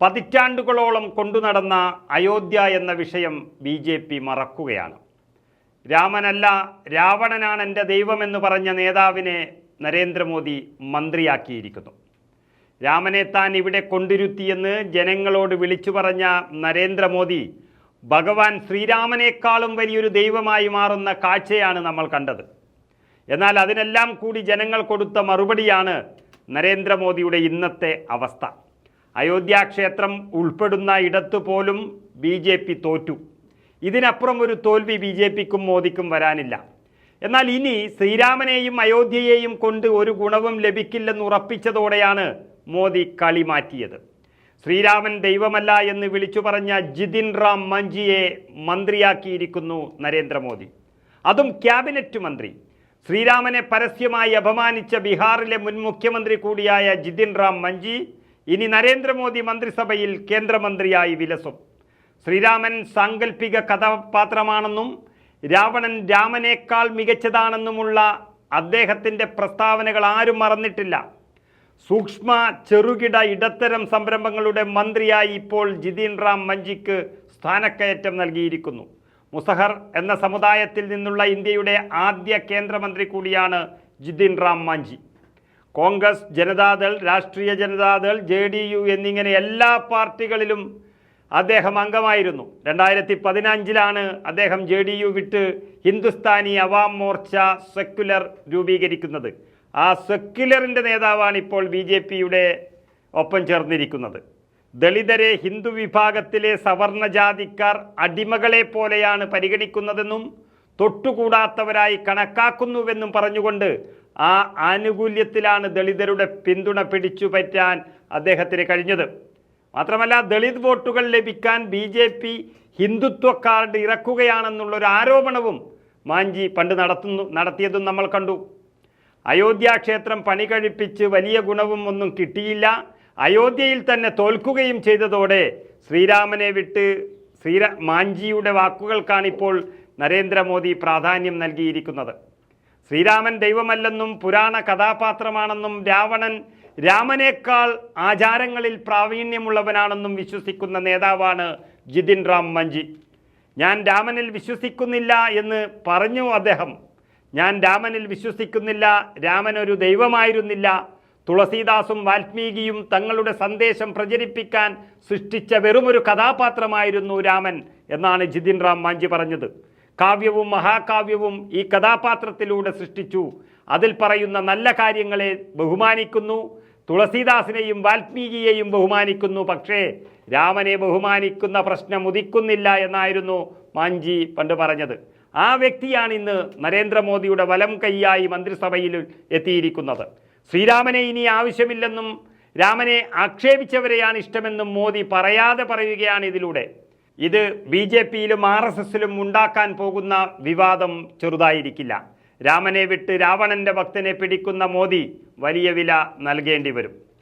പതിറ്റാണ്ടുകളോളം കൊണ്ടുനടന്ന അയോധ്യ എന്ന വിഷയം B J P മറക്കുകയാണ്. രാമനല്ല രാവണനാണ് എന്റെ ദൈവമെന്ന് പറഞ്ഞ നേതാവിനെ നരേന്ദ്രമോദി മന്ത്രിയാക്കിയിരിക്കുന്നു. രാമനെ താൻ ഇവിടെ കൊണ്ടിരുത്തിയെന്ന് ജനങ്ങളോട് വിളിച്ചു പറഞ്ഞ നരേന്ദ്രമോദി ഭഗവാൻ ശ്രീരാമനേക്കാളും വലിയൊരു ദൈവമായി മാറുന്ന കാഴ്ചയാണ് നമ്മൾ കണ്ടത്. എന്നാൽ അതിനെല്ലാം കൂടി ജനങ്ങൾ കൊടുത്ത മറുപടിയാണ് നരേന്ദ്രമോദിയുടെ ഇന്നത്തെ അവസ്ഥ. അയോധ്യ ക്ഷേത്രം ഉൾപ്പെടുന്ന ഇടത്തുപോലും ബി ജെ പി തോറ്റു. ഇതിനപ്പുറം ഒരു തോൽവി ബി ജെ പിക്കും മോദിക്കും വരാനില്ല. എന്നാൽ ഇനി ശ്രീരാമനെയും അയോധ്യയെയും കൊണ്ട് ഒരു ഗുണവും ലഭിക്കില്ലെന്ന് ഉറപ്പിച്ചതോടെയാണ് മോദി കളി മാറ്റിയത്. ശ്രീരാമൻ ദൈവമല്ല എന്ന് വിളിച്ചു പറഞ്ഞ ജിതിൻ റാം മഞ്ജിയെ മന്ത്രിയാക്കിയിരിക്കുന്നു നരേന്ദ്രമോദി. അതും ക്യാബിനറ്റ് മന്ത്രി. ശ്രീരാമനെ പരസ്യമായി അപമാനിച്ച ബീഹാറിലെ മുൻ മുഖ്യമന്ത്രി കൂടിയായ ജിതിൻ റാം മഞ്ജി ഇനി നരേന്ദ്രമോദി മന്ത്രിസഭയിൽ കേന്ദ്രമന്ത്രിയായി വിലസും. ശ്രീരാമൻ സാങ്കല്പിക കഥാപാത്രമാണെന്നും രാവണൻ രാമനേക്കാൾ മികച്ചതാണെന്നുമുള്ള അദ്ദേഹത്തിന്റെ പ്രസ്താവനകൾ ആരും മറന്നിട്ടില്ല. സൂക്ഷ്മ ചെറുകിട ഇടത്തരം സംരംഭങ്ങളുടെ മന്ത്രിയായി ഇപ്പോൾ ജിതിൻ റാം മഞ്ജിക്ക് സ്ഥാനക്കയറ്റം നൽകിയിരിക്കുന്നു. മുസഹർ എന്ന സമുദായത്തിൽ നിന്നുള്ള ഇന്ത്യയുടെ ആദ്യ കേന്ദ്രമന്ത്രി കൂടിയാണ് ജിതിൻ റാം മാഞ്ചി. കോൺഗ്രസ് ജനതാദൾ രാഷ്ട്രീയ ജനതാദൾ ജെ ഡി യു എന്നിങ്ങനെ എല്ലാ പാർട്ടികളിലും അദ്ദേഹം അംഗമായിരുന്നു. രണ്ടായിരത്തി പതിനഞ്ചിലാണ് അദ്ദേഹം ജെ ഡി യു വിട്ട് ഹിന്ദുസ്ഥാനി അവാം മോർച്ച സെക്യുലർ രൂപീകരിക്കുന്നത്. ആ സെക്യുലറിന്റെ നേതാവാണ് ഇപ്പോൾ ബി ജെ പിയുടെ ഒപ്പം ചേർന്നിരിക്കുന്നത്. ദളിതരെ ഹിന്ദു വിഭാഗത്തിലെ സവർണജാതിക്കാർ അടിമകളെ പോലെയാണ് പരിഗണിക്കുന്നതെന്നും തൊട്ടുകൂടാത്തവരായി കണക്കാക്കുന്നുവെന്നും പറഞ്ഞുകൊണ്ട് ആ ആനുകൂല്യത്തിലാണ് ദളിതരുടെ പിന്തുണ പിടിച്ചു പറ്റാൻ അദ്ദേഹത്തിന് കഴിഞ്ഞത്. മാത്രമല്ല ദളിത് വോട്ടുകൾ ലഭിക്കാൻ B J P Hindutva card ഇറക്കുകയാണെന്നുള്ളൊരു ആരോപണവും മാഞ്ചി പണ്ട് നടത്തുന്നു നടത്തിയതും നമ്മൾ കണ്ടു. അയോധ്യ ക്ഷേത്രം പണി കഴിപ്പിച്ച് വലിയ ഗുണവും ഒന്നും കിട്ടിയില്ല. അയോധ്യയിൽ തന്നെ തോൽക്കുകയും ചെയ്തതോടെ ശ്രീരാമനെ വിട്ട് ശ്രീരാ മാഞ്ചിയുടെ വാക്കുകൾക്കാണ് ഇപ്പോൾ നരേന്ദ്രമോദി പ്രാധാന്യം നൽകിയിരിക്കുന്നത്. ശ്രീരാമൻ ദൈവമല്ലെന്നും പുരാണ കഥാപാത്രമാണെന്നും രാവണൻ രാമനേക്കാൾ ആചാരങ്ങളിൽ പ്രാവീണ്യമുള്ളവനാണെന്നും വിശ്വസിക്കുന്ന നേതാവാണ് ജിതിൻ റാം മഞ്ജി ഞാൻ രാമനിൽ വിശ്വസിക്കുന്നില്ല എന്ന് പറഞ്ഞു അദ്ദേഹം. ഞാൻ രാമനിൽ വിശ്വസിക്കുന്നില്ല രാമൻ ഒരു ദൈവമായിരുന്നില്ല. തുളസീദാസും വാൽമീകിയും തങ്ങളുടെ സന്ദേശം പ്രചരിപ്പിക്കാൻ സൃഷ്ടിച്ച വെറുമൊരു കഥാപാത്രമായിരുന്നു രാമൻ എന്നാണ് ജിതിൻ റാം മാഞ്ചി പറഞ്ഞത്. കാവ്യവും മഹാകാവ്യവും ഈ കഥാപാത്രത്തിലൂടെ സൃഷ്ടിച്ചു. അതിൽ പറയുന്ന നല്ല കാര്യങ്ങളെ ബഹുമാനിക്കുന്നു. തുളസീദാസിനെയും വാൽമീകിയെയും ബഹുമാനിക്കുന്നു. പക്ഷേ രാമനെ ബഹുമാനിക്കുന്ന പ്രശ്നം ഉദിക്കുന്നില്ല എന്നായിരുന്നു മാഞ്ചി പണ്ട് പറഞ്ഞത്. ആ വ്യക്തിയാണ് ഇന്ന് നരേന്ദ്രമോദിയുടെ വലം കൈയായി മന്ത്രിസഭയിൽ എത്തിയിരിക്കുന്നത്. ശ്രീരാമനെ ഇനി ആവശ്യമില്ലെന്നും രാമനെ ആക്ഷേപിച്ചവരെയാണ് ഇഷ്ടമെന്നും മോദി പറയാതെ പറയുകയാണ് ഇതിലൂടെ. ഇത് ബി ജെ പിയിലും ആർ എസ് എസിലും ഉണ്ടാക്കാൻ പോകുന്ന വിവാദം ചെറുതായിരിക്കില്ല. രാമനെ വിട്ട് രാവണന്റെ ഭക്തനെ പിടിക്കുന്ന മോദി വലിയ വില നൽകേണ്ടി വരും.